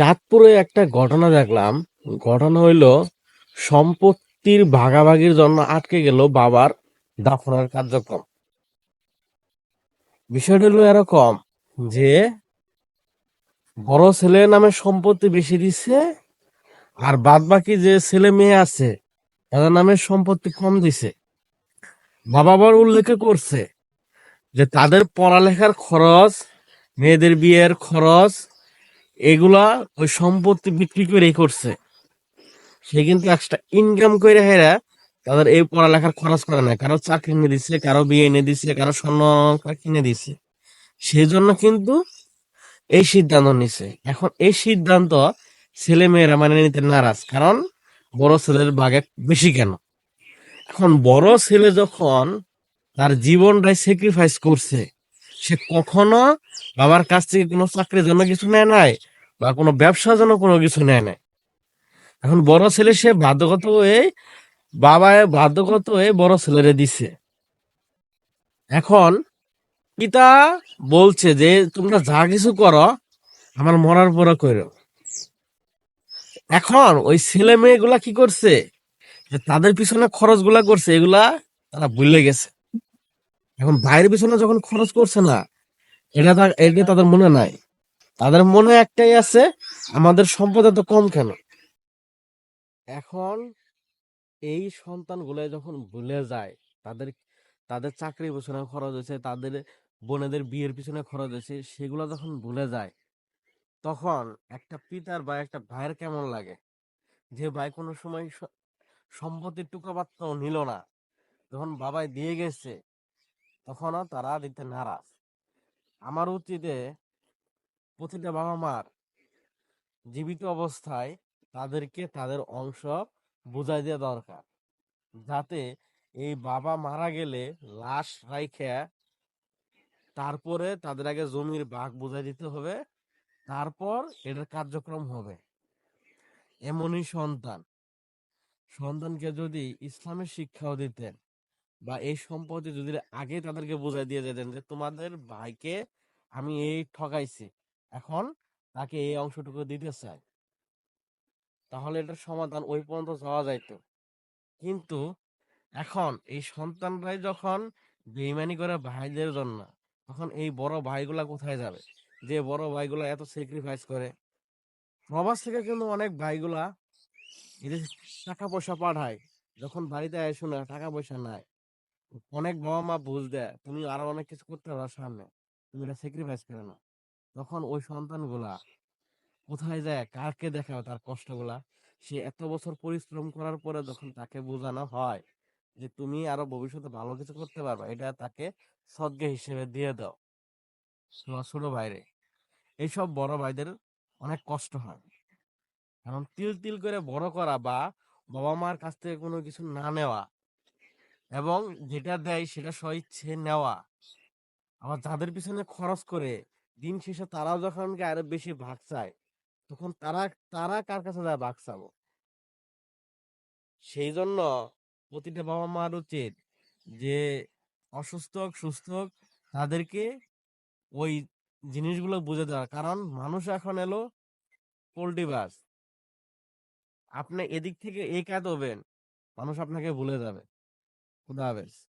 চাঁদপুরে একটা ঘটনা দেখলাম। ঘটনা হইল, সম্পত্তির ভাগাভাগির জন্য আটকে গেল বাবার দাফনের কার্যক্রম। বিষয়টা হলো এরকম যে, বড় ছেলে নামে সম্পত্তি বেশি দিছে, আর বাদ বাকি যে ছেলে মেয়ে আছে, তাদের নামে সম্পত্তি কম দিছে। বাবা আবার উল্লেখ করছে যে, তাদের পড়ালেখার খরচ, মেয়েদের বিয়ের খরচ এগুলা ওই সম্পত্তি বিক্রি করেই করছে। সে কিন্তু একটা ইনকাম করে হেরা তাদের এই পড়ালেখার খরচ করে না। কারও চাকরি এনে দিচ্ছে কারও বিয়ে এনে দিচ্ছে কারও স্বর্ণ কিনে দিচ্ছে সেই জন্য কিন্তু এই সিদ্ধান্ত নিছে। এখন এই সিদ্ধান্ত ছেলে মেয়েরা মানে নিতে নারাজ। কারণ বড় ছেলের বাগে বেশি কেন? এখন বড় ছেলে যখন তার জীবনটাই স্যাক্রিফাইস করছে, সে কখনো বাবার কাছ থেকে কোনো চাকরির জন্য কিছু নেয় নাই বা কোনো ব্যবসা যেন কোনো কিছু নেয় নাই। এখন বড় ছেলে সে বাধ্যগত হয়ে, বাবা বাধ্যগত হয়ে বড় ছেলেরে দিছে। এখন পিতা বলছে যে, তোমরা যা কিছু করো, আমার মরার পরে করো। এখন ওই ছেলে মেয়েগুলা কি করছে? যে তাদের পিছনে খরচগুলা করছে, এগুলা তারা ভুলে গেছে। এখন বাইরের পিছনে যখন খরচ করছে না, এটা এটা তাদের মনে নাই? তাদের মনে একটাই আছে, আমাদের সম্পদ এত কম কেন? এখন এই সন্তানগুলো যখন ভুলে যায়, তাদের তাদের চাকরির পিছনে খরচ হয়েছে, তাদের বোনেদের বিয়ের পিছনে খরচ হয়েছে, সেগুলো যখন ভুলে যায়, তখন একটা পিতার বা একটা ভাইয়ের কেমন লাগে? যে ভাই কোনো সময় সম্পত্তির টুকরাপাত্র নিল না। যখন বাবাই দিয়ে গেছে তখনও তারা দিতে নারাজ। আমার উচিতে প্রতিটা বাবা মার জীবিত অবস্থায় তাদেরকে তাদের অংশ বুঝাই দেওয়া দরকার। যাতে এই বাবা মারা গেলে লাশ রাইখে তারপরে তাদের আগে জমির ভাগ বুঝাই দিতে হবে, তারপর এটার কার্যক্রম হবে। এমনই সন্তান। সন্তানকে যদি ইসলামের শিক্ষাও দিতেন বা এই সম্পত্তি যদি আগে তাদেরকে বুঝাই দিয়ে যেতেন যে, তোমাদের ভাইকে আমি এই ঠকাইছি। এখন তাকে এই অংশটুকু দিতে চাই। তাহলে এটার সমাধান ওই পর্যন্ত যাওয়া যাইতো। কিন্তু এখন এই সন্তানরাই যখন বেইমানি করে ভাইদের জন্য, তখন এই বড় ভাইগুলা কোথায় যাবে? যে বড় ভাইগুলা এত স্যাক্রিফাইস করে। প্রবাস থেকে কিন্তু অনেক ভাইগুলা টাকা পয়সা পাঠায়। যখন বাড়িতে আয় না টাকা পয়সা নাই অনেক বাবা মা বুঝ দেয়, তুমি আরও অনেক কিছু করতে পারো সামনে। তুমি এটা স্যাক্রিফাইস করে না তখন ওই সন্তানগুলা কোথায় যায়, কাকে দেখাবে তার কষ্টগুলা? সে এত বছর পরিশ্রম করার পরে যখন তাকে বোঝানো হয় যে তুমি আরও ভবিষ্যতে ভালো কিছু করতে পারবে, এটা তাকে সদ্গা হিসেবে দিয়ে দাও। ছোট ভাইরে। এইসব বড় ভাইদের অনেক কষ্ট হয়। কারণ তিল তিল করে বড় করা বা বাবা মার কাছ থেকে কোনো কিছু না নেওয়া এবং যেটা দেয় সেটা স্বইচ্ছে নেওয়া, আবার যাদের পিছনে খরচ করে দিন শেষে তারাও যখন আরও বেশি ভাগ চায়, তখন তারা তারা কার কাছে যায় ভাগ চাবো? সেই জন্য প্রতিটা বাবা মার উচিত যে অসুস্থ হোক, সুস্থ হোক, তাদেরকে ওই জিনিসগুলো বুঝে দেওয়া। কারণ মানুষ এখন এলো পোল্ট্রি বাস। আপনি এদিক থেকে এই কাজ হবেন, মানুষ আপনাকে ভুলে যাবে। খুদা হাফেজ।